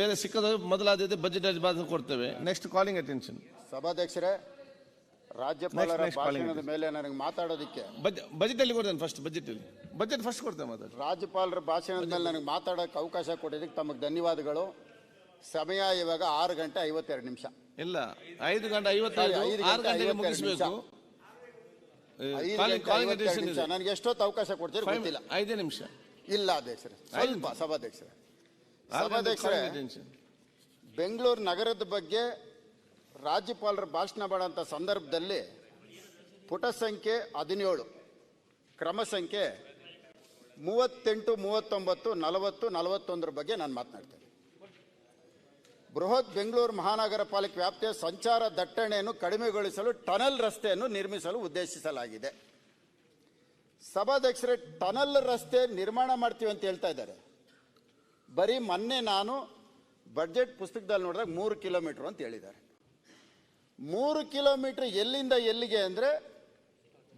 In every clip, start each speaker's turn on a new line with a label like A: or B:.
A: ಬೇರೆ ಸಿಕ್ಕದ ಮೊದಲಾದ್ಯತೆ ಬಜೆಟ್ ಭಾಷಣ ಕೊಡ್ತೇವೆ. ನೆಕ್ಸ್ಟ್ ಕಾಲಿಂಗ್ ಅಟೆನ್ಷನ್
B: ಸಭಾಧ್ಯಕ್ಷರೇ ರಾಜ್ಯಪಾಲರ
A: Next, next calling
B: ಭಾಷಣದ ಮೇಲೆ ನನಗೆ ಮಾತಾಡೋದಕ್ಕೆ.
A: ಬಜೆಟ್ ಅಲ್ಲಿ ಕೊಡ್ತೇನೆ ಫಸ್ಟ್ ಬಜೆಟ್ ಅಲ್ಲಿ. ಬಜೆಟ್ ಫಸ್ಟ್ ಕೊಡ್ತೇವೆ ಮಾತಾಡಿ
B: ರಾಜ್ಯಪಾಲರ ಭಾಷಣದ ಮೇಲೆ ನನಗೆ ಮಾತಾಡೋಕೆ ಅವಕಾಶ ಕೊಟ್ಟಿದ್ದಕ್ಕೆ ತಮಗೆ ಧನ್ಯವಾದಗಳು. ಸಮಯ ಇವಾಗ ಆರು ಗಂಟೆ ಐವತ್ತೆರಡು ನಿಮಿಷ.
A: ಇಲ್ಲ ಐದು ಗಂಟೆ ಐವತ್ತೈದು
B: ಸರಿ, ಐದು
A: ಆರು
B: ಗಂಟೆ
A: ಗಂಟೆಗೆ
B: ಐವತ್ತೆರಡು
A: ಮುಗಿಸ್ಬೇಕು.
B: ಐದು
A: ಕಾಲಿಂಗ್
B: ಗಂಟೆ
A: ಕಾಲಿಂಗ್
B: ಐವತ್ತೆರಡು
A: ಅಟೆನ್ಷನ್
B: ನಿಮಿಷ. ನನಗೆ ಎಷ್ಟೊತ್ತು ಅವಕಾಶ ಕೊಡ್ತೀರಿ ಗೊತ್ತಿಲ್ಲ.
A: ಐದೇ ನಿಮಿಷ.
B: ಇಲ್ಲ ಅಧ್ಯಕ್ಷರೇ ಸ್ವಲ್ಪ ಸಭಾಧ್ಯಕ್ಷರೇ. ಸಭಾಧ್ಯಕ್ಷರೇ ಬೆಂಗಳೂರು ನಗರದ ಬಗ್ಗೆ ರಾಜ್ಯಪಾಲರ ಭಾಷಣ ಮಾಡೋಂಥ ಸಂದರ್ಭದಲ್ಲಿ ಪುಟ ಸಂಖ್ಯೆ ಹದಿನೇಳು ಕ್ರಮ ಸಂಖ್ಯೆ ಮೂವತ್ತೆಂಟು ಮೂವತ್ತೊಂಬತ್ತು ನಲವತ್ತು ನಲವತ್ತೊಂದರ ಬಗ್ಗೆ ನಾನು ಮಾತನಾಡ್ತೇನೆ. ಬೃಹತ್ ಬೆಂಗಳೂರು ಮಹಾನಗರ ಪಾಲಿಕೆ ವ್ಯಾಪ್ತಿಯ ಸಂಚಾರ ದಟ್ಟಣೆಯನ್ನು ಕಡಿಮೆಗೊಳಿಸಲು ಟನಲ್ ರಸ್ತೆಯನ್ನು ನಿರ್ಮಿಸಲು ಉದ್ದೇಶಿಸಲಾಗಿದೆ. ಸಭಾಧ್ಯಕ್ಷರೇ ಟನಲ್ ರಸ್ತೆ ನಿರ್ಮಾಣ ಮಾಡ್ತೀವಿ ಅಂತ ಹೇಳ್ತಾ ಇದ್ದಾರೆ. ಬರೀ ಮೊನ್ನೆ ನಾನು ಬಡ್ಜೆಟ್ ಪುಸ್ತಕದಲ್ಲಿ ನೋಡಿದಾಗ ಮೂರು ಕಿಲೋಮೀಟ್ರ್ ಅಂತ ಹೇಳಿದ್ದಾರೆ. ಮೂರು ಕಿಲೋಮೀಟ್ರ್ ಎಲ್ಲಿಂದ ಎಲ್ಲಿಗೆ ಅಂದರೆ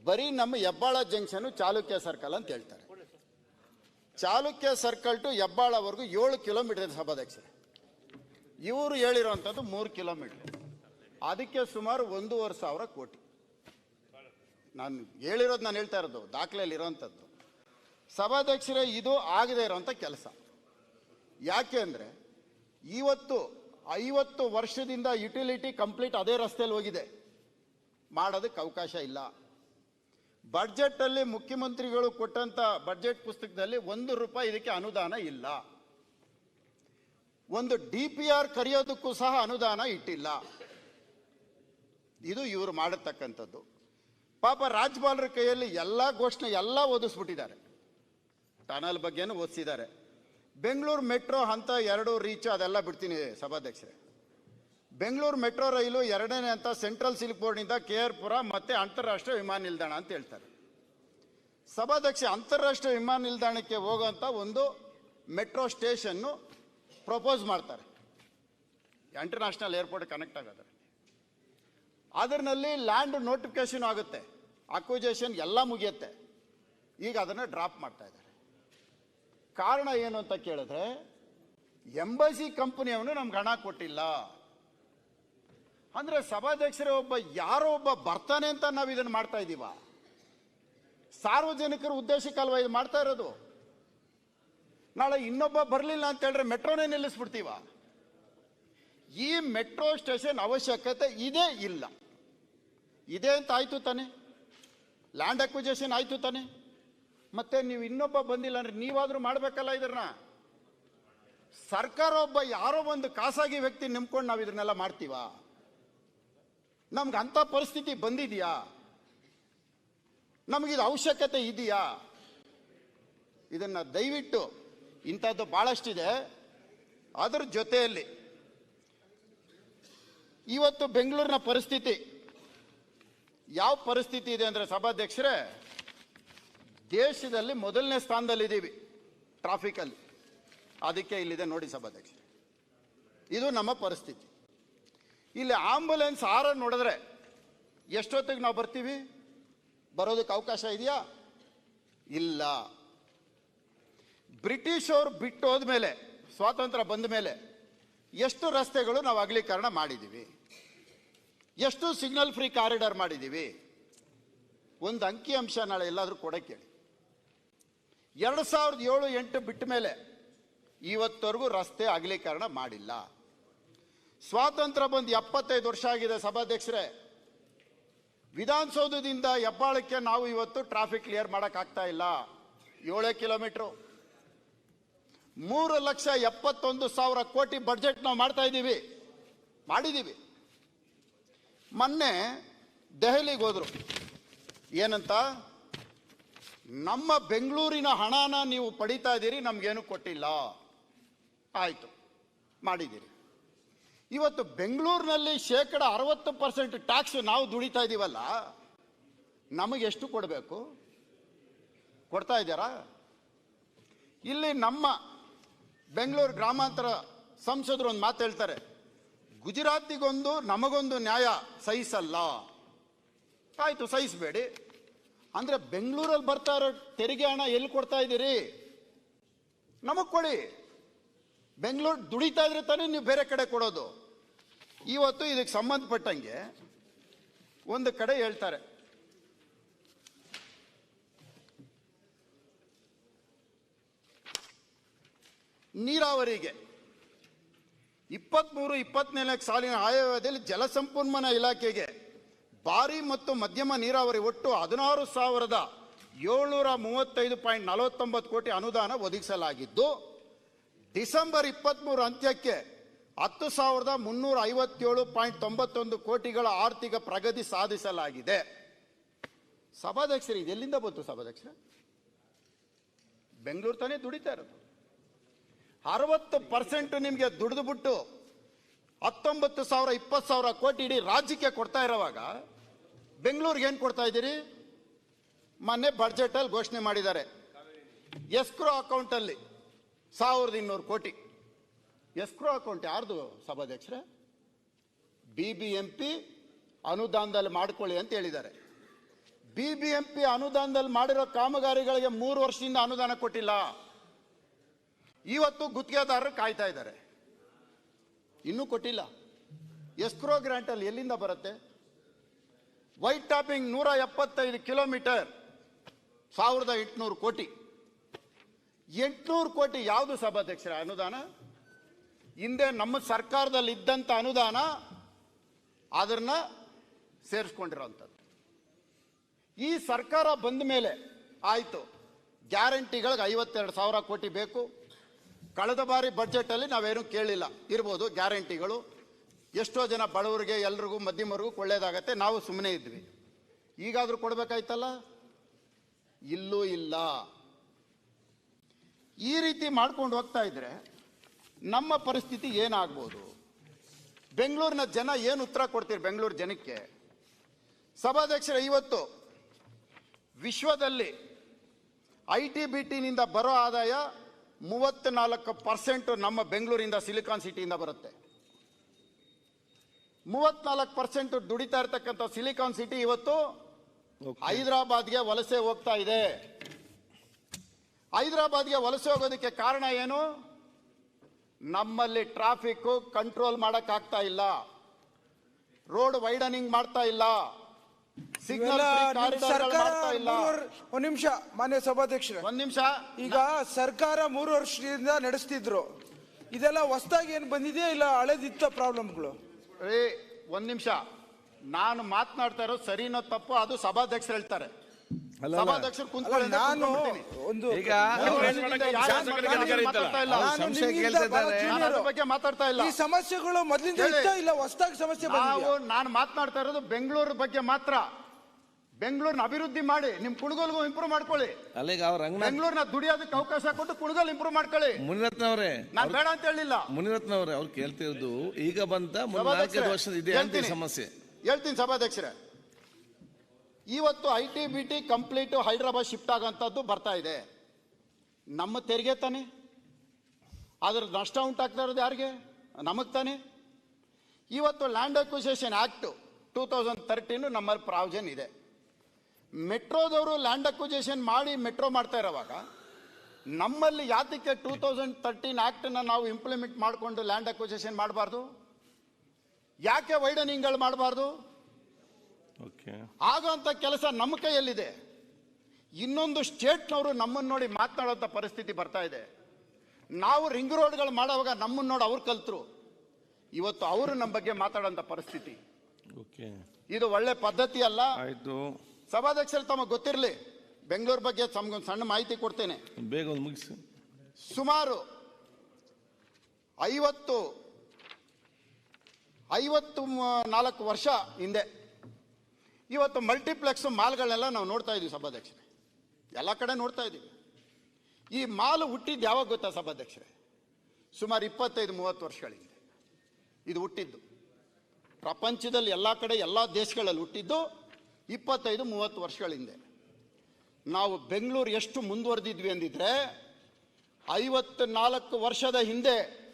B: ಬರೀ ನಮ್ಮ ಹೆಬ್ಬಾಳ ಜಂಕ್ಷನು ಚಾಲುಕ್ಯ ಸರ್ಕಲ್ ಅಂತ ಹೇಳ್ತಾರೆ. ಚಾಲುಕ್ಯ ಸರ್ಕಲ್ ಟು ಹೆಬ್ಬಾಳವರೆಗೂ ಏಳು ಕಿಲೋಮೀಟರ್ ಇದೆ ಸಭಾಧ್ಯಕ್ಷರೇ. ಇವರು ಹೇಳಿರೋವಂಥದ್ದು ಮೂರು ಕಿಲೋಮೀಟ್ರ್ ಅದಕ್ಕೆ ಸುಮಾರು ಒಂದೂವರೆ ಸಾವಿರ ಕೋಟಿ. ನಾನು ಹೇಳಿರೋದು ನಾನು ಹೇಳ್ತಾ ಇರೋದು, ದಾಖಲೆಯಲ್ಲಿ ಇರೋವಂಥದ್ದು ಸಭಾಧ್ಯಕ್ಷರೇ, ಇದು ಆಗದೆ ಇರೋವಂಥ ಕೆಲಸ. ಯಾಕೆ ಅಂದರೆ ಇವತ್ತು ಐವತ್ತು ವರ್ಷದಿಂದ ಯುಟಿಲಿಟಿ ಕಂಪ್ಲೀಟ್ ಅದೇ ರಸ್ತೆಯಲ್ಲಿ ಹೋಗಿದೆ. ಮಾಡೋದಕ್ಕೆ ಅವಕಾಶ ಇಲ್ಲ. ಬಡ್ಜೆಟಲ್ಲಿ ಮುಖ್ಯಮಂತ್ರಿಗಳು ಕೊಟ್ಟಂಥ ಬಡ್ಜೆಟ್ ಪುಸ್ತಕದಲ್ಲಿ ಒಂದು ರೂಪಾಯಿ ಇದಕ್ಕೆ ಅನುದಾನ ಇಲ್ಲ. ಒಂದು ಡಿ ಪಿ ಆರ್ ಕರೆಯೋದಕ್ಕೂ ಸಹ ಅನುದಾನ ಇಟ್ಟಿಲ್ಲ. ಇದು ಇವರು ಮಾಡತಕ್ಕಂಥದ್ದು. ಪಾಪ ರಾಜ್ಯಪಾಲರ ಕೈಯಲ್ಲಿ ಎಲ್ಲ ಘೋಷಣೆ ಎಲ್ಲ ಓದಿಸ್ಬಿಟ್ಟಿದ್ದಾರೆ. ಟನಲ್ ಬಗ್ಗೆನೂ ಓದಿಸಿದ್ದಾರೆ. ಬೆಂಗಳೂರು ಮೆಟ್ರೋ ಹಂತ ಎರಡು ರೀಚ್ ಅದೆಲ್ಲ ಬಿಡ್ತೀನಿ ಸಭಾಧ್ಯಕ್ಷರೇ. ಬೆಂಗಳೂರು ಮೆಟ್ರೋ ರೈಲು ಎರಡನೇ ಹಂತ ಸೆಂಟ್ರಲ್ ಸಿಲ್ಕ್ ಬೋರ್ಡ್ನಿಂದ ಕೆ ಆರ್ ಪುರ ಮತ್ತೆ ಅಂತಾರಾಷ್ಟ್ರೀಯ ವಿಮಾನ ನಿಲ್ದಾಣ ಅಂತ ಹೇಳ್ತಾರೆ. ಸಭಾಧ್ಯಕ್ಷ, ಅಂತಾರಾಷ್ಟ್ರೀಯ ವಿಮಾನ ನಿಲ್ದಾಣಕ್ಕೆ ಹೋಗೋಂಥ ಒಂದು ಮೆಟ್ರೋ ಸ್ಟೇಷನ್ನು ಪ್ರಪೋಸ್ ಮಾಡ್ತಾರೆ. ಇಂಟರ್ನ್ಯಾಷನಲ್ ಏರ್ಪೋರ್ಟ್ ಕನೆಕ್ಟ್ ಆಗೋದ್ರೆ ಅದರಲ್ಲಿ ಲ್ಯಾಂಡ್ ನೋಟಿಫಿಕೇಶನ್ ಆಗುತ್ತೆ. ಅಕ್ವಿಜೇಷನ್ ಎಲ್ಲ ಮುಗಿಯುತ್ತೆ. ಈಗ ಅದನ್ನು ಡ್ರಾಪ್ ಮಾಡ್ತಾ ಇದ್ದಾರೆ. ಕಾರಣ ಏನು ಅಂತ ಕೇಳಿದ್ರೆ, ಎಂಬಸಿ ಕಂಪನಿಯವನು ನಮ್ಗೆ ಹಣ ಕೊಟ್ಟಿಲ್ಲ. ಅಂದ್ರೆ ಸಭಾಧ್ಯಕ್ಷರೇ ಒಬ್ಬ, ಯಾರೋ ಒಬ್ಬ ಬರ್ತಾನೆ ಅಂತ ನಾವು ಇದನ್ನು ಮಾಡ್ತಾ ಇದ್ದೀವ? ಸಾರ್ವಜನಿಕರ ಉದ್ದೇಶಕ್ಕಲ್ವ ಇದು ಮಾಡ್ತಾ ಇರೋದು? ನಾಳೆ ಇನ್ನೊಬ್ಬ ಬರಲಿಲ್ಲ ಅಂತ ಹೇಳಿದ್ರೆ ಮೆಟ್ರೋನೇ ನಿಲ್ಲಿಸ್ಬಿಡ್ತೀವ? ಈ ಮೆಟ್ರೋ ಸ್ಟೇಷನ್ ಅವಶ್ಯಕತೆ ಇದೇ ಇಲ್ಲ. ಇದೆ ಅಂತ ಆಯ್ತು ತಾನೆ? ಲ್ಯಾಂಡ್ ಅಕ್ವಿಜೇಷನ್ ಆಯ್ತು ತಾನೆ? ಮತ್ತೆ ನೀವು ಇನ್ನೊಬ್ಬ ಬಂದಿಲ್ಲ ಅಂದ್ರೆ ನೀವಾದ್ರೂ ಮಾಡ್ಬೇಕಲ್ಲ ಇದನ್ನ ಸರ್ಕಾರ ಒಬ್ಬ ಯಾರೋ ಒಂದು ಖಾಸಗಿ ವ್ಯಕ್ತಿ ನಿಮ್ಕೊಂಡು ನಾವು ಇದನ್ನೆಲ್ಲ ಮಾಡ್ತೀವ? ನಮ್ಗೆ ಅಂತ ಪರಿಸ್ಥಿತಿ ಬಂದಿದೆಯಾ? ನಮಗಿದು ಅವಶ್ಯಕತೆ ಇದೆಯಾ? ಇದನ್ನ ದಯವಿಟ್ಟು ಇಂಥದ್ದು ಬಹಳಷ್ಟಿದೆ ಅದರ ಜೊತೆಯಲ್ಲಿ ಇವತ್ತು ಬೆಂಗಳೂರಿನ ಪರಿಸ್ಥಿತಿ, ಯಾವ ಪರಿಸ್ಥಿತಿ ಇದೆ ಅಂದರೆ ಸಭಾಧ್ಯಕ್ಷರೇ ದೇಶದಲ್ಲಿ ಮೊದಲನೇ ಸ್ಥಾನದಲ್ಲಿದ್ದೀವಿ ಟ್ರಾಫಿಕಲ್ಲಿ. ಅದಕ್ಕೆ ಇಲ್ಲಿದೆ ನೋಡಿ ಸಭಾಧ್ಯಕ್ಷ ಇದು ನಮ್ಮ ಪರಿಸ್ಥಿತಿ. ಇಲ್ಲಿ ಆಂಬುಲೆನ್ಸ್ ಆರ ನೋಡಿದ್ರೆ ಎಷ್ಟೊತ್ತಿಗೆ ನಾವು ಬರ್ತೀವಿ? ಬರೋದಕ್ಕೆ ಅವಕಾಶ ಇದೆಯಾ? ಇಲ್ಲ. ಬ್ರಿಟಿಷ್ ಅವರು ಬಿಟ್ಟು ಹೋದ್ಮೇಲೆ, ಸ್ವಾತಂತ್ರ್ಯ ಬಂದ ಮೇಲೆ ಎಷ್ಟು ರಸ್ತೆಗಳು ನಾವು ಅಗಲೀಕರಣ ಮಾಡಿದ್ದೀವಿ? ಎಷ್ಟು ಸಿಗ್ನಲ್ ಫ್ರೀ ಕಾರಿಡಾರ್ ಮಾಡಿದ್ದೀವಿ? ಒಂದು ಅಂಕಿ ಅಂಶ ನಾಳೆ ಎಲ್ಲಾದರೂ ಕೊಡಕ್ಕೆ ಎರಡು ಸಾವಿರದ ಏಳು ಎಂಟು ಬಿಟ್ಟ ಮೇಲೆ ಇವತ್ತವರೆಗೂ ರಸ್ತೆ ಅಗಲೀಕರಣ ಮಾಡಿಲ್ಲ. ಸ್ವಾತಂತ್ರ್ಯ ಬಂದು ಎಪ್ಪತ್ತೈದು ವರ್ಷ ಆಗಿದೆ ಸಭಾಧ್ಯಕ್ಷರೇ. ವಿಧಾನಸೌಧದಿಂದ ಹೆಬ್ಬಾಳಕ್ಕೆ ನಾವು ಇವತ್ತು ಟ್ರಾಫಿಕ್ ಕ್ಲಿಯರ್ ಮಾಡೋಕ್ಕಾಗ್ತಾ ಇಲ್ಲ. ಏಳೇ ಕಿಲೋಮೀಟ್ರು. ಮೂರು ಲಕ್ಷ ಎಪ್ಪತ್ತೊಂದು ಸಾವಿರ ಕೋಟಿ ಬಜೆಟ್ ನಾವು ಮಾಡ್ತಾ ಇದ್ದೀವಿ. ಮಾಡಿದ್ದೀವಿ. ಮೊನ್ನೆ ದೆಹಲಿಗೆ ಹೋದರು. ಏನಂತ? ನಮ್ಮ ಬೆಂಗಳೂರಿನ ಹಣನ ನೀವು ಪಡಿತಾ ಇದ್ದೀರಿ, ನಮಗೇನು ಕೊಟ್ಟಿಲ್ಲ. ಆಯಿತು, ಮಾಡಿದ್ದೀರಿ. ಇವತ್ತು ಬೆಂಗಳೂರಿನಲ್ಲಿ ಶೇಕಡ ಅರವತ್ತು ಪರ್ಸೆಂಟ್ ಟ್ಯಾಕ್ಸ್ ನಾವು ದುಡಿತಾ ಇದ್ದೀವಲ್ಲ ನಮಗೆ ಎಷ್ಟು ಕೊಡಬೇಕು? ಕೊಡ್ತಾ ಇದ್ದೀರಾ? ಇಲ್ಲಿ ನಮ್ಮ ಬೆಂಗಳೂರು ಗ್ರಾಮಾಂತರ ಸಂಸದರು ಒಂದು ಮಾತು ಹೇಳ್ತಾರೆ, ಗುಜರಾತಿಗೊಂದು ನಮಗೊಂದು ನ್ಯಾಯ ಸಹಿಸಲ್ಲ. ಆಯಿತು, ಸಹಿಸಬೇಡಿ. ಅಂದ್ರೆ ಬೆಂಗಳೂರಲ್ಲಿ ಬರ್ತಾ ಇರೋ ತೆರಿಗೆ ಹಣ ಎಲ್ಲಿ ಕೊಡ್ತಾ ಇದ್ದೀರಿ? ನಮಗೆ ಕೊಡಿ. ಬೆಂಗಳೂರು ದುಡಿತಾ ಇದ್ರೆ ತಾನೇ ನೀವು ಬೇರೆ ಕಡೆ ಕೊಡೋದು. ಇವತ್ತು ಇದಕ್ಕೆ ಸಂಬಂಧಪಟ್ಟಂಗೆ ಒಂದು ಕಡೆ ಹೇಳ್ತಾರೆ. ನೀರಾವರಿಗೆ. ಇಪ್ಪತ್ತ್ಮೂರು ಇಪ್ಪತ್ನಾಲ್ಕು ಸಾಲಿನ ಆಯವ್ಯಯದಲ್ಲಿ ಜಲಸಂಪನ್ಮೂಲ ಇಲಾಖೆಗೆ ಭಾರಿ ಮತ್ತು ಮಧ್ಯಮ ನೀರಾವರಿ ಒಟ್ಟು ಹದಿನಾರು ಸಾವಿರದ ಏಳ್ನೂರ ಮೂವತ್ತೈದು ಪಾಯಿಂಟ್ ನಲವತ್ತೊಂಬತ್ತು ಕೋಟಿ ಅನುದಾನ ಒದಗಿಸಲಾಗಿದ್ದು, ಡಿಸೆಂಬರ್ ಇಪ್ಪತ್ತ್ಮೂರು ಅಂತ್ಯಕ್ಕೆ ಹತ್ತು ಸಾವಿರದ ಮುನ್ನೂರ ಐವತ್ತೇಳು ಪಾಯಿಂಟ್ ತೊಂಬತ್ತೊಂದು ಕೋಟಿಗಳ ಆರ್ಥಿಕ ಪ್ರಗತಿ ಸಾಧಿಸಲಾಗಿದೆ. ಸಭಾಧ್ಯಕ್ಷರು ಇದೆಲ್ಲಿಂದ ಬಂತು ಸಭಾಧ್ಯಕ್ಷರ? ಬೆಂಗಳೂರು ತಾನೇ ದುಡಿತಾ ಇರೋದು. ಅರವತ್ತು ಪರ್ಸೆಂಟ್ ನಿಮಗೆ ದುಡಿದು ಬಿಟ್ಟು ಹತ್ತೊಂಬತ್ತು ಸಾವಿರ, ಇಪ್ಪತ್ತು ಸಾವಿರ ಕೋಟಿ ಇಡೀ ರಾಜ್ಯಕ್ಕೆ ಕೊಡ್ತಾ ಇರೋವಾಗ ಬೆಂಗಳೂರಿಗೆ ಏನು ಕೊಡ್ತಾ ಇದ್ದೀರಿ? ಮೊನ್ನೆ ಬಡ್ಜೆಟಲ್ಲಿ ಘೋಷಣೆ ಮಾಡಿದ್ದಾರೆ. ಎಸ್ಕ್ರೋ ಅಕೌಂಟಲ್ಲಿ ಸಾವಿರದ ಇನ್ನೂರು ಕೋಟಿ. ಎಸ್ಕ್ರೋ ಅಕೌಂಟ್ ಯಾರ್ದು ಸಭಾಧ್ಯಕ್ಷರೇ? ಬಿ ಬಿ ಎಂ ಪಿ ಅನುದಾನದಲ್ಲಿ ಮಾಡ್ಕೊಳ್ಳಿ ಅಂತ ಹೇಳಿದ್ದಾರೆ. ಬಿ ಬಿ ಎಂ ಪಿ ಅನುದಾನದಲ್ಲಿ ಮಾಡಿರೋ ಕಾಮಗಾರಿಗಳಿಗೆ ಮೂರು ವರ್ಷದಿಂದ ಅನುದಾನ ಕೊಟ್ಟಿಲ್ಲ. ಇವತ್ತು ಗುತ್ತಿಗೆದಾರರು ಕಾಯ್ತಾ ಇದ್ದಾರೆ. ಇನ್ನೂ ಕೊಟ್ಟಿಲ್ಲ. ಎಸ್ಕ್ರೋ ಗ್ರ್ಯಾಂಟಲ್ಲಿ ಎಲ್ಲಿಂದ ಬರುತ್ತೆ? ವೈಟ್ ಟಾಪಿಂಗ್ ನೂರ ಎಪ್ಪತ್ತೈದು ಕಿಲೋಮೀಟರ್ ಸಾವಿರದ ಎಂಟುನೂರು ಕೋಟಿ. ಎಂಟುನೂರು ಕೋಟಿ ಯಾವುದು ಸಭಾಧ್ಯಕ್ಷರ ಅನುದಾನ? ಹಿಂದೆ ನಮ್ಮ ಸರ್ಕಾರದಲ್ಲಿ ಇದ್ದಂಥ ಅನುದಾನ, ಅದನ್ನ ಸೇರಿಸ್ಕೊಂಡಿರೋಂಥದ್ದು. ಈ ಸರ್ಕಾರ ಬಂದ ಮೇಲೆ ಆಯಿತು. ಗ್ಯಾರಂಟಿಗಳಿಗೆ ಐವತ್ತೆರಡು ಸಾವಿರ ಕೋಟಿ ಬೇಕು. ಕಳೆದ ಬಾರಿ ಬಡ್ಜೆಟಲ್ಲಿ ನಾವೇನು ಕೇಳಿಲ್ಲ. ಇರ್ಬೋದು ಗ್ಯಾರಂಟಿಗಳು. ಎಷ್ಟೋ ಜನ ಬಡವರಿಗೆ ಎಲ್ರಿಗೂ ಮಧ್ಯಮರಿಗೂ ಒಳ್ಳೇದಾಗತ್ತೆ ನಾವು ಸುಮ್ಮನೆ ಇದ್ವಿ. ಈಗಾದರೂ ಕೊಡಬೇಕಾಯ್ತಲ್ಲ? ಇಲ್ಲೂ ಇಲ್ಲ. ಈ ರೀತಿ ಮಾಡ್ಕೊಂಡು ಹೋಗ್ತಾ ಇದ್ರೆ ನಮ್ಮ ಪರಿಸ್ಥಿತಿ ಏನಾಗ್ಬೋದು? ಬೆಂಗಳೂರಿನ ಜನ ಏನು ಉತ್ತರ ಕೊಡ್ತೀರಿ ಬೆಂಗಳೂರು ಜನಕ್ಕೆ? ಸಭಾಧ್ಯಕ್ಷರ, ಇವತ್ತು ವಿಶ್ವದಲ್ಲಿ ಐ ಟಿ ಬಿ ಟಿನಿಂದ ಬರೋ ಆದಾಯ ಮೂವತ್ತ್ನಾಲ್ಕು ಪರ್ಸೆಂಟ್ ನಮ್ಮ ಬೆಂಗಳೂರಿಂದ ಸಿಲಿಕಾನ್ ಸಿಟಿಯಿಂದ ಬರುತ್ತೆ. ಮೂವತ್ನಾಲ್ಕು ಪರ್ಸೆಂಟ್ ದುಡಿತಾ ಇರ್ತಕ್ಕಂಥ ಸಿಲಿಕಾನ್ ಸಿಟಿ ಇವತ್ತು ಹೈದರಾಬಾದ್ಗೆ ವಲಸೆ ಹೋಗ್ತಾ ಇದೆ. ಹೈದರಾಬಾದ್ಗೆ ವಲಸೆ ಹೋಗೋದಕ್ಕೆ ಕಾರಣ ಏನು? ನಮ್ಮಲ್ಲಿ ಟ್ರಾಫಿಕ್ ಕಂಟ್ರೋಲ್ ಮಾಡೋಕ್ಕಾಗ್ತಾ ಆಗ್ತಾ ಇಲ್ಲ. ರೋಡ್ ವೈಡನಿಂಗ್ ಮಾಡ್ತಾ ಇಲ್ಲ.
C: ಒಂದ್ ನಿಮಿಷ ಮಾನ್ಯ ಸಭಾಧ್ಯಕ್ಷರೇ.
B: ಒಂದ್ ನಿಮಿಷ.
C: ಈಗ ಸರ್ಕಾರ ಮೂರು ವರ್ಷದಿಂದ ನಡೆಸ್ತಿದ್ರು. ಇದೆಲ್ಲ ಹೊಸದಾಗಿ ಏನ್ ಬಂದಿದೆಯಾ ಇಲ್ಲ ಹಳೇದಿತ್ತ ಪ್ರಾಬ್ಲಮ್ಗಳು
B: ಏ ಒಂದ್ ನಿಮಿಷ ನಾನು ಮಾತನಾಡ್ತಾ ಇರೋದು ಸರಿನೋ ತಪ್ಪು ಅದು ಸಭಾಧ್ಯಕ್ಷರು ಹೇಳ್ತಾರೆ ಸಭಾಧ್ಯಕ್ಷರು ಕುಂತ್ಕೊಳ್ಳಿ ಅಂದ್ರೆ
C: ನಾನು
B: ಕುಂತ್ಕೊಂಡ್ಬಿಡ್ತೀನಿ.
C: ಒಂದು
A: ಈಗ
B: ನೀವು
A: ಅವ್ರು
B: ಯಾರು
A: ಶಾಸಕರಿಗೆ ಅಧಿಕಾರ ಇತ್ತಲ್ಲ.
B: ಮಾತಾಡ್ತಾ ಇಲ್ಲ.
C: ನಾನು
A: ಸಂಶಯ
C: ನಿಮ್ಗಿಂತ
A: ಕೇಳ್ತಿದ್ದಾರೆ.
C: ಬಹಳ
B: ನಾನು
C: junior.
B: ಅದ್ರ ಬಗ್ಗೆ ಮಾತಾಡ್ತಾ ಇಲ್ಲ
C: ಈ ಸಮಸ್ಯೆಗಳು ಮೊದಲಿಂದ
B: ಹೇಳಿ.
C: ಇತ್ತ ಇಲ್ಲ ಹೊಸದಾಗಿ ಸಮಸ್ಯೆ
B: ನಾವು ನಾನು ಮಾತನಾಡ್ತಾ ಇರೋದು ಬೆಂಗಳೂರು ಬಗ್ಗೆ ಮಾತ್ರ ಬೆಂಗಳೂರಿನ ಅಭಿವೃದ್ಧಿ ಮಾಡಿ ನಿಮ್ ಕುಣಗೋಲ್ಗೂ ಇಂಪ್ರೂವ್ ಮಾಡ್ಕೊಳ್ಳಿ.
A: ಅಲ್ಲ ಈಗ ಅವ್ರ ರಂಗನಾಥ್
B: ಬೆಂಗಳೂರಿನ ದುಡಿಯೋದಕ್ಕೆ ಅವಕಾಶ ಕೊಟ್ಟು ಕುಣಗೋಲ್ ಇಂಪ್ರೂವ್ ಮಾಡ್ಕೊಳ್ಳಿ.
A: ಮುನಿರತ್ನ ಅವರೇ
B: ನಾನ್ ಬೇಡ ಅಂತ ಹೇಳಿಲ್ಲ.
A: ಮುನಿರತ್ನ ಅವರೇ ಅವ್ರು ಕೇಳ್ತಿರೋದು ಈಗ ಬಂತ ಮುಂದೆ
B: ಸಭಾಧ್ಯಕ್ಷರೇ,
A: ನಾಲ್ಕೈದು ವರ್ಷದ ಇದೆ ಅಂತ ಈ
B: ಹೇಳ್ತೀನಿ.
A: ಸಮಸ್ಯೆ.
B: ಹೇಳ್ತೀನಿ ಸಭಾಧ್ಯಕ್ಷರೇ. ಇವತ್ತು I T B T complete Hyderabad shift ಆಗೋಂಥದ್ದು ಬರ್ತಾ ಇದೆ. ನಮ್ಮ ತೆರಿಗೆ ತಾನೆ? ಅದ್ರ ನಷ್ಟ ಉಂಟಾಗ್ತಾ ಇರೋದು ಯಾರಿಗೆ? ನಮಗೆ ತಾನೆ? ಇವತ್ತು land acquisition act two thousand thirteen ನಮ್ಮಲ್ಲಿ ಪ್ರಾವಿಷನ್ ಇದೆ. ಮೆಟ್ರೋದವರು ಲ್ಯಾಂಡ್ ಅಕ್ವಿಜೇಷನ್ ಮಾಡಿ ಮೆಟ್ರೋ ಮಾಡ್ತಾ ಇರೋವಾಗ ನಮ್ಮಲ್ಲಿ ಯಾತಕ್ಕೆ ಟೂ ತೌಸಂಡ್ ತರ್ಟೀನ್ ಆ್ಯಕ್ಟನ್ನು ನಾವು ಇಂಪ್ಲಿಮೆಂಟ್ ಮಾಡಿಕೊಂಡು ಲ್ಯಾಂಡ್ ಅಕ್ವಿಜೇಷನ್ ಮಾಡಬಾರ್ದು? ಯಾಕೆ ವೈಡನಿಂಗ್ಗಳು ಮಾಡಬಾರ್ದು?
A: ಓಕೆ.
B: ಆಗೋಂಥ ಕೆಲಸ ನಮ್ಮ ಕೈಯಲ್ಲಿದೆ. ಇನ್ನೊಂದು ಸ್ಟೇಟ್ನವರು ನಮ್ಮನ್ನು ನೋಡಿ ಮಾತನಾಡೋಂಥ ಪರಿಸ್ಥಿತಿ ಬರ್ತಾ ಇದೆ. ನಾವು ರಿಂಗ್ ರೋಡ್ಗಳು ಮಾಡೋವಾಗ ನಮ್ಮನ್ನು ನೋಡಿ ಅವ್ರು ಕಲ್ತರು. ಇವತ್ತು ಅವರು ನಮ್ಮ ಬಗ್ಗೆ ಮಾತಾಡೋಂಥ ಪರಿಸ್ಥಿತಿ.
A: ಓಕೆ.
B: ಇದು ಒಳ್ಳೆ ಪದ್ಧತಿ ಅಲ್ಲ.
A: ಆಯ್ತು.
B: ಸಭಾಧ್ಯಕ್ಷರು ತಮಗೆ ಗೊತ್ತಿರಲಿ ಬೆಂಗಳೂರು ಬಗ್ಗೆ ತಮಗೊಂದು ಸಣ್ಣ ಮಾಹಿತಿ ಕೊಡ್ತೇನೆ.
A: ಬೇಗ ಒಂದು ಮುಗಿಸಿ.
B: ಸುಮಾರು ಐವತ್ತು ಐವತ್ತು ನಾಲ್ಕು ವರ್ಷ ಹಿಂದೆ ಇವತ್ತು ಮಲ್ಟಿಪ್ಲೆಕ್ಸ್ ಮಾಲ್ಗಳನ್ನೆಲ್ಲ ನಾವು ನೋಡ್ತಾ ಇದ್ದೀವಿ ಸಭಾಧ್ಯಕ್ಷರೇ. ಎಲ್ಲ ಕಡೆ ನೋಡ್ತಾ ಇದ್ದೀವಿ. ಈ ಮಾಲ್ ಹುಟ್ಟಿದ್ದು ಯಾವಾಗ ಗೊತ್ತಾ ಸಭಾಧ್ಯಕ್ಷರೇ? ಸುಮಾರು ಇಪ್ಪತ್ತೈದು ಮೂವತ್ತು ವರ್ಷಗಳಿಂದ ಇದು ಹುಟ್ಟಿದ್ದು. ಪ್ರಪಂಚದಲ್ಲಿ ಎಲ್ಲ ಕಡೆ ಎಲ್ಲ ದೇಶಗಳಲ್ಲಿ ಹುಟ್ಟಿದ್ದು ಇಪ್ಪತ್ತೈದು, ಮೂವತ್ತು ವರ್ಷಗಳ ಹಿಂದೆ ನಾವು ಬೆಂಗಳೂರು ಎಷ್ಟು ಮುಂದುವರೆದಿದ್ವಿ ಅಂದಿದ್ರೆ ಐವತ್ತು ನಾಲ್ಕು ವರ್ಷದ ಹಿಂದೆ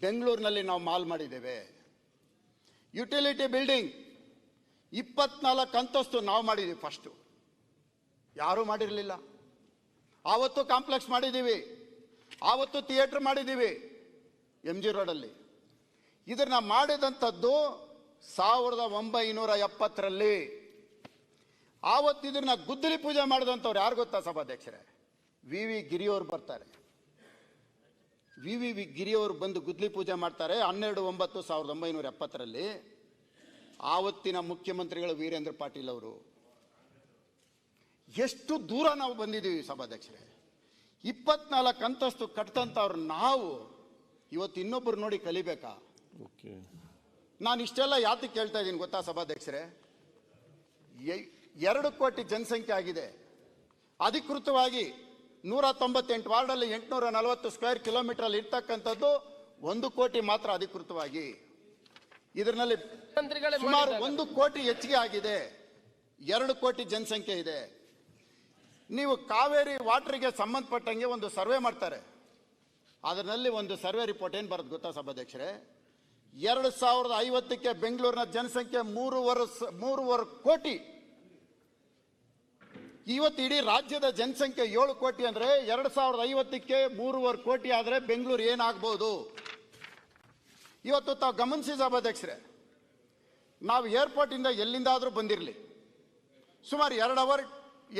B: ಬೆಂಗಳೂರಿನಲ್ಲಿ ನಾವು ಮಾಲ್ ಮಾಡಿದ್ದೇವೆ. ಯುಟಿಲಿಟಿ ಬಿಲ್ಡಿಂಗ್ ಇಪ್ಪತ್ನಾಲ್ಕು ಅಂತಸ್ತು ನಾವು ಮಾಡಿದ್ದೀವಿ ಫಸ್ಟು ಯಾರೂ ಮಾಡಿರಲಿಲ್ಲ. ಆವತ್ತು ಕಾಂಪ್ಲೆಕ್ಸ್ ಮಾಡಿದ್ದೀವಿ. ಆವತ್ತು ಥಿಯೇಟ್ರ್ ಮಾಡಿದ್ದೀವಿ. ಎಂ ಜಿ ರೋಡಲ್ಲಿ ಇದನ್ನು ಮಾಡಿದಂಥದ್ದು ಸಾವಿರದ ಒಂಬೈನೂರ ಎಪ್ಪತ್ತರಲ್ಲಿ ಆವತ್ತಿದ್ರನ್ನ ಗುದ್ದಲಿ ಪೂಜೆ ಮಾಡಿದಂಥವ್ರು ಯಾರು ಗೊತ್ತಾ ಸಭಾಧ್ಯಕ್ಷರೇ? ವಿ. ವಿ. ಗಿರಿಯವರು ಬರ್ತಾರೆ. ವಿ. ವಿ. ವಿ. ಗಿರಿಯವರು ಬಂದು ಗುದ್ಲಿ ಪೂಜೆ ಮಾಡ್ತಾರೆ ಹನ್ನೆರಡು ಒಂಬತ್ತು ಸಾವಿರದ ಒಂಬೈನೂರ ಎಪ್ಪತ್ತರಲ್ಲಿ. ಆವತ್ತಿನ ಮುಖ್ಯಮಂತ್ರಿಗಳು ವೀರೇಂದ್ರ ಪಾಟೀಲ್ ಅವರು. ಎಷ್ಟು ದೂರ ನಾವು ಬಂದಿದ್ದೀವಿ ಸಭಾಧ್ಯಕ್ಷರೇ. ಇಪ್ಪತ್ನಾಲ್ಕು ಅಂತಸ್ತು ಕಟ್ಟಂತವ್ರು ನಾವು. ಇವತ್ತು ಇನ್ನೊಬ್ಬರು ನೋಡಿ ಕಲಿಬೇಕಾ?
A: ಓಕೆ.
B: ನಾನು ಇಷ್ಟೆಲ್ಲ ಯಾತಕ್ಕೆ ಕೇಳ್ತಾ ಇದ್ದೀನಿ ಗೊತ್ತಾ ಸಭಾಧ್ಯಕ್ಷರೇ? ಎರಡು ಕೋಟಿ ಜನಸಂಖ್ಯೆ ಆಗಿದೆ. ಅಧಿಕೃತವಾಗಿ ನೂರ ತೊಂಬತ್ತೆಂಟು ವಾರ್ಡಲ್ಲಿ ಎಂಟುನೂರ ನಲವತ್ತು ಸ್ಕ್ವೇರ್ ಕಿಲೋಮೀಟರ್ ಅಲ್ಲಿ ಇರ್ತಕ್ಕಂಥದ್ದು ಒಂದು ಕೋಟಿ ಮಾತ್ರ ಅಧಿಕೃತವಾಗಿ. ಇದರಲ್ಲಿ ಸುಮಾರು. ಒಂದು ಕೋಟಿ ಹೆಚ್ಚಿಗೆ ಆಗಿದೆ. ಎರಡು ಕೋಟಿ ಜನಸಂಖ್ಯೆ ಇದೆ. ನೀವು ಕಾವೇರಿ ವಾಟ್ರಿಗೆ ಸಂಬಂಧಪಟ್ಟಂಗೆ ಒಂದು ಸರ್ವೆ ಮಾಡ್ತಾರೆ. ಅದರಲ್ಲಿ ಒಂದು ಸರ್ವೆ ರಿಪೋರ್ಟ್ ಏನು ಬರುತ್ತೆ ಗೊತ್ತಾ ಸಭಾಧ್ಯಕ್ಷರೇ? ಎರಡು ಸಾವಿರದ ಐವತ್ತಕ್ಕೆ ಬೆಂಗಳೂರಿನ ಜನಸಂಖ್ಯೆ ಮೂರುವರೆ ಮೂರುವರೆ ಕೋಟಿ. ಇವತ್ತು ಇಡೀ ರಾಜ್ಯದ ಜನಸಂಖ್ಯೆ ಏಳು ಕೋಟಿ ಅಂದ್ರೆ ಎರಡು ಸಾವಿರದ ಐವತ್ತಕ್ಕೆ ಮೂರುವರೆ ಕೋಟಿ ಆದರೆ ಬೆಂಗಳೂರು ಏನಾಗ್ಬೋದು? ಇವತ್ತು ತಾವು ಗಮನಿಸಿ ಸಭಾಧ್ಯಕ್ಷರೇ ನಾವು ಏರ್ಪೋರ್ಟಿಂದ ಎಲ್ಲಿಂದಾದರೂ ಬಂದಿರಲಿ. ಸುಮಾರು ಎರಡು ಅವರ್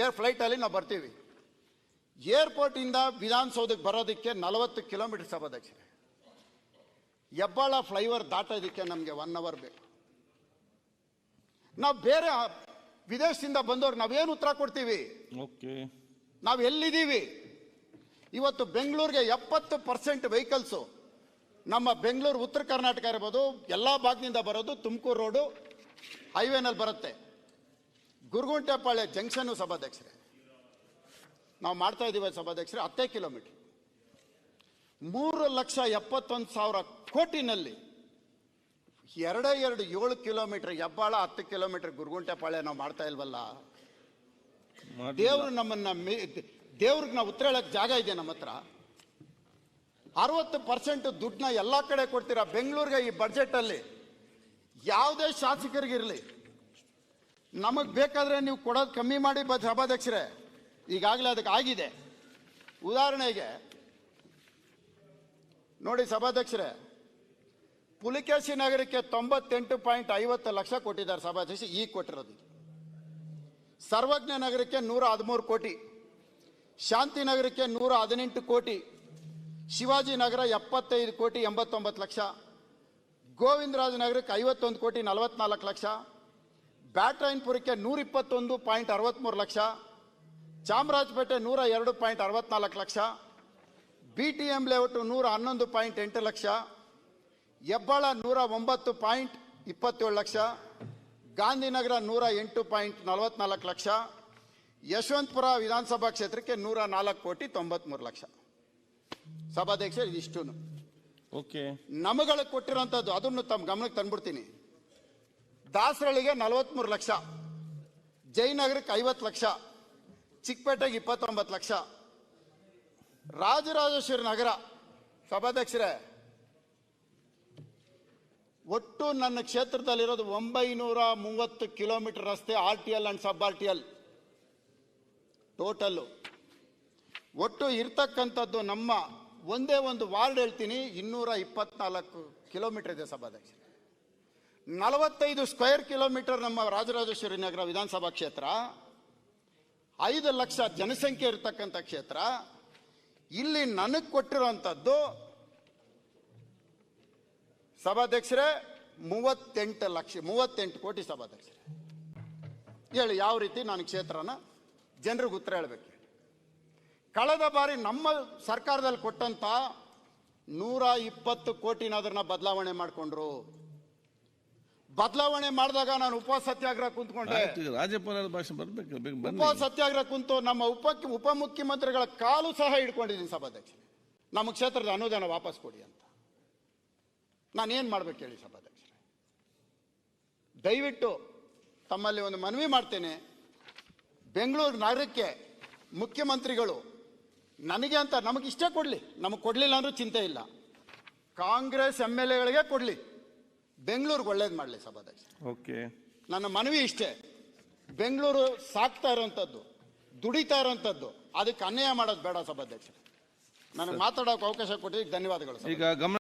B: ಏರ್ ಫ್ಲೈಟಲ್ಲಿ ನಾವು ಬರ್ತೀವಿ. ಏರ್ಪೋರ್ಟಿಂದ ವಿಧಾನಸೌಧಕ್ಕೆ ಬರೋದಕ್ಕೆ ನಲವತ್ತು ಕಿಲೋಮೀಟರ್ ಸಭಾಧ್ಯಕ್ಷರೇ ಹೆಬ್ಬಾಳ ಫ್ಲೈಓವರ್ ದಾಟೋದಕ್ಕೆ ನಮಗೆ ಒನ್ ಅವರ್ ಬೇಕು. ನಾವು ಬೇರೆ ವಿದೇಶದಿಂದ ಬಂದವ್ರು ನಾವೇನು ಉತ್ತರ ಕೊಡ್ತೀವಿ?
A: ಓಕೆ.
B: ನಾವು ಎಲ್ಲಿದ್ದೀವಿ? ಇವತ್ತು ಬೆಂಗಳೂರಿಗೆ ಎಪ್ಪತ್ತು ಪರ್ಸೆಂಟ್ ವೆಹಿಕಲ್ಸು ನಮ್ಮ ಬೆಂಗಳೂರು ಉತ್ತರ ಕರ್ನಾಟಕ ಇರ್ಬೋದು ಎಲ್ಲ ಭಾಗದಿಂದ ಬರೋದು ತುಮಕೂರು ರೋಡು ಹೈವೇನಲ್ಲಿ ಬರುತ್ತೆ. ಗುರುಗುಂಟೆಪಾಳ್ಯ ಜಂಕ್ಷನ್ನು ಸಭಾಧ್ಯಕ್ಷರೇ. ನಾವು ಮಾಡ್ತಾ ಇದ್ದೀವಿ ಸಭಾಧ್ಯಕ್ಷರೇ ಹತ್ತೇ ಕಿಲೋಮೀಟರ್. ಮೂರು ಲಕ್ಷ ಎಪ್ಪತ್ತೊಂದು ಸಾವಿರ ಕೋಟಿನಲ್ಲಿ ಎರಡೇ ಎರಡು ಏಳು ಕಿಲೋಮೀಟರ್ ಹೆಬ್ಬಾಳ ಹತ್ತು ಕಿಲೋಮೀಟರ್ ಗುರುಗುಂಟೆಪಾಳ್ಯ ನಾವು ಮಾಡ್ತಾ ಇಲ್ವಲ್ಲ? ದೇವ್ರು ನಮ್ಮನ್ನ ದೇವ್ರಿಗೆ ನಾವು ಉತ್ತರ ಹೇಳಕ್ ಜಾಗ ಇದೆ ನಮ್ಮ ಹತ್ರ. ಅರವತ್ತು ಪರ್ಸೆಂಟ್ ದುಡ್ಡನ್ನ ಎಲ್ಲ ಕಡೆ ಕೊಡ್ತೀರಾ? ಬೆಂಗಳೂರಿಗೆ ಈ ಬಜೆಟ್ ಅಲ್ಲಿ ಯಾವುದೇ ಶಾಸಕರಿಗಿರಲಿ ನಮಗೆ ಬೇಕಾದ್ರೆ ನೀವು ಕೊಡೋದು ಕಮ್ಮಿ ಮಾಡಿ ಬ ಸಭಾಧ್ಯಕ್ಷರೇ. ಈಗಾಗಲೇ ಅದಕ್ಕೆ ಆಗಿದೆ. ಉದಾಹರಣೆಗೆ ನೋಡಿ ಸಭಾಧ್ಯಕ್ಷರೇ, ಪುಲಿಕೇಶಿ ನಗರಕ್ಕೆ ತೊಂಬತ್ತೆಂಟು ಪಾಯಿಂಟ್ ಐವತ್ತು ಲಕ್ಷ ಕೊಟ್ಟಿದ್ದಾರೆ ಸಭಾಧ್ಯಕ್ಷ ಈಗ ಕೊಟ್ಟಿರೋದು. ಸರ್ವಜ್ಞ ನಗರಕ್ಕೆ ನೂರ ಹದಿಮೂರು ಕೋಟಿ ಶಾಂತಿನಗರಕ್ಕೆ ನೂರ ಹದಿನೆಂಟು ಕೋಟಿ, ಶಿವಾಜಿ ನಗರ ಎಪ್ಪತ್ತೈದು ಕೋಟಿ ಎಂಬತ್ತೊಂಬತ್ತು ಲಕ್ಷ, ಗೋವಿಂದರಾಜ ನಗರಕ್ಕೆ ಐವತ್ತೊಂದು ಕೋಟಿ ನಲವತ್ನಾಲ್ಕು ಲಕ್ಷ, ಬ್ಯಾಟ್ರಾಯನ್ಪುರಕ್ಕೆ ನೂರ ಇಪ್ಪತ್ತೊಂದು ಪಾಯಿಂಟ್ ಅರವತ್ತ್ಮೂರು ಲಕ್ಷ, ಚಾಮರಾಜಪೇಟೆ ನೂರ ಎರಡು ಪಾಯಿಂಟ್ ಅರವತ್ನಾಲ್ಕು lakh B T M layout ನೂರ ಹನ್ನೊಂದು ಪಾಯಿಂಟ್ ಎಂಟು ಲಕ್ಷ ಹೆಬ್ಬಾಳ ನೂರ ಒಂಬತ್ತು ಪಾಯಿಂಟ್ ಇಪ್ಪತ್ತೇಳು ಲಕ್ಷ ಗಾಂಧಿನಗರ ನೂರ ಎಂಟು ಪಾಯಿಂಟ್ ನಲವತ್ನಾಲ್ಕು ಲಕ್ಷ ಯಶವಂತಪುರ ವಿಧಾನಸಭಾ ಕ್ಷೇತ್ರಕ್ಕೆ ನೂರ ನಾಲ್ಕು ಕೋಟಿ ತೊಂಬತ್ಮೂರು ಲಕ್ಷ. ಸಭಾಧ್ಯಕ್ಷ ಇದಿಷ್ಟು
A: ಓಕೆ.
B: ನಮಗಳು ಕೊಟ್ಟಿರೋಂಥದ್ದು ಅದನ್ನು ತಮ್ಮ ಗಮನಕ್ಕೆ ತಂದ್ಬಿಡ್ತೀನಿ. ದಾಸರಳಿಗೆ ನಲವತ್ಮೂರು ಲಕ್ಷ ಜಯನಗರಕ್ಕೆ ಐವತ್ತು ಲಕ್ಷ ಚಿಕ್ಕಪೇಟೆಗೆ ಇಪ್ಪತ್ತೊಂಬತ್ತು ಲಕ್ಷ ರಾಜರಾಜೇಶ್ವರಿ ನಗರ ಸಭಾಧ್ಯಕ್ಷರೇ, ಒಟ್ಟು ನನ್ನ ಕ್ಷೇತ್ರದಲ್ಲಿರೋದು ಒಂಬೈನೂರ ಮೂವತ್ತು ಕಿಲೋಮೀಟರ್ ರಸ್ತೆ, R T L and sub R T L. Total ಒಟ್ಟು ಇರ್ತಕ್ಕಂಥದ್ದು ನಮ್ಮ ಒಂದೇ ಒಂದು ವಾರ್ಡ್ ಹೇಳ್ತೀನಿ, ಇನ್ನೂರ ಇಪ್ಪತ್ನಾಲ್ಕು ಕಿಲೋಮೀಟರ್ ಇದೆ ಸಭಾಧ್ಯಕ್ಷ ನಲವತ್ತೈದು ಸ್ಕ್ವೇರ್ ಕಿಲೋಮೀಟರ್ ನಮ್ಮ ರಾಜರಾಜೇಶ್ವರಿ ನಗರ ವಿಧಾನಸಭಾ ಕ್ಷೇತ್ರ, ಐದು ಲಕ್ಷ ಜನಸಂಖ್ಯೆ ಇರತಕ್ಕಂಥ ಕ್ಷೇತ್ರ ಇಲ್ಲಿ ನನಗೆ ಕೊಟ್ಟಿರುವಂಥದ್ದು ಸಭಾಧ್ಯಕ್ಷರೇ, ಮೂವತ್ತೆಂಟು ಲಕ್ಷ, ಮೂವತ್ತೆಂಟು ಕೋಟಿ ಸಭಾಧ್ಯಕ್ಷರೇ. ಹೇಳಿ, ಯಾವ ರೀತಿ ನಾನು ಕ್ಷೇತ್ರನ? ಜನರಿಗೆ ಉತ್ತರ ಹೇಳಬೇಕು. ಕಳೆದ ಬಾರಿ ನಮ್ಮ ಸರ್ಕಾರದಲ್ಲಿ ಕೊಟ್ಟಂತ ನೂರ ಇಪ್ಪತ್ತು ಕೋಟಿನ ಅದನ್ನ ಬದಲಾವಣೆ ಮಾಡಿಕೊಂಡ್ರು. ಬದಲಾವಣೆ ಮಾಡಿದಾಗ ನಾನು ಉಪ ಸತ್ಯಾಗ್ರಹ ಕುಂತ್ಕೊಂಡೆ.
A: ರಾಜ್ಯಪಾಲರ ಭಾಷೆ ಬರ್ಬೇಕು ಉಪ
B: ಉಪವಾಸ ಸತ್ಯಾಗ್ರಹ ಕುಂತು ನಮ್ಮ ಉಪ ಉಪಮುಖ್ಯಮಂತ್ರಿಗಳ ಕಾಲು ಸಹ ಹಿಡ್ಕೊಂಡಿದ್ದೀನಿ ಸಭಾಧ್ಯಕ್ಷ ನಮ್ಮ ಕ್ಷೇತ್ರದ ಅನುದಾನ ವಾಪಸ್ ಕೊಡಿ ಅಂತ. ನಾನೇನು ಮಾಡ್ಬೇಕು ಹೇಳಿ ಸಭಾಧ್ಯಕ್ಷ ದಯವಿಟ್ಟು ತಮ್ಮಲ್ಲಿ ಒಂದು ಮನವಿ ಮಾಡ್ತೇನೆ. ಬೆಂಗಳೂರು ನಗರಕ್ಕೆ ಮುಖ್ಯಮಂತ್ರಿಗಳು ನನಗೆ ಅಂತ ನಮಗಿಷ್ಟೇ ಇಷ್ಟೇ ಕೊಡಲಿ. ನಮಗೆ ಕೊಡಲಿಲ್ಲ ಅಂದ್ರೂ ಚಿಂತೆ ಇಲ್ಲ. ಕಾಂಗ್ರೆಸ್ ಎಂ ಎಲ್ ಎಗಳಿಗೆ ಕೊಡಲಿ. ಬೆಂಗಳೂರಿಗೆ ಒಳ್ಳೇದು ಮಾಡಲಿ ಸಭಾಧ್ಯಕ್ಷ.
A: ಓಕೆ.
B: ನನ್ನ ಮನವಿ ಇಷ್ಟೇ. ಬೆಂಗಳೂರು ಸಾಕ್ತಾ ಇರೋಂಥದ್ದು ದುಡಿತಾ ಇರೋಂಥದ್ದು ಅದಕ್ಕೆ ಅನ್ಯಾಯ ಮಾಡೋದು ಬೇಡ ಸಭಾಧ್ಯಕ್ಷ. ನನಗೆ ಮಾತಾಡೋಕೆ ಅವಕಾಶ ಕೊಟ್ಟಿದ್ದಕ್ಕೆ ಧನ್ಯವಾದಗಳು ಸರ್
A: ಈಗ ಗಮನ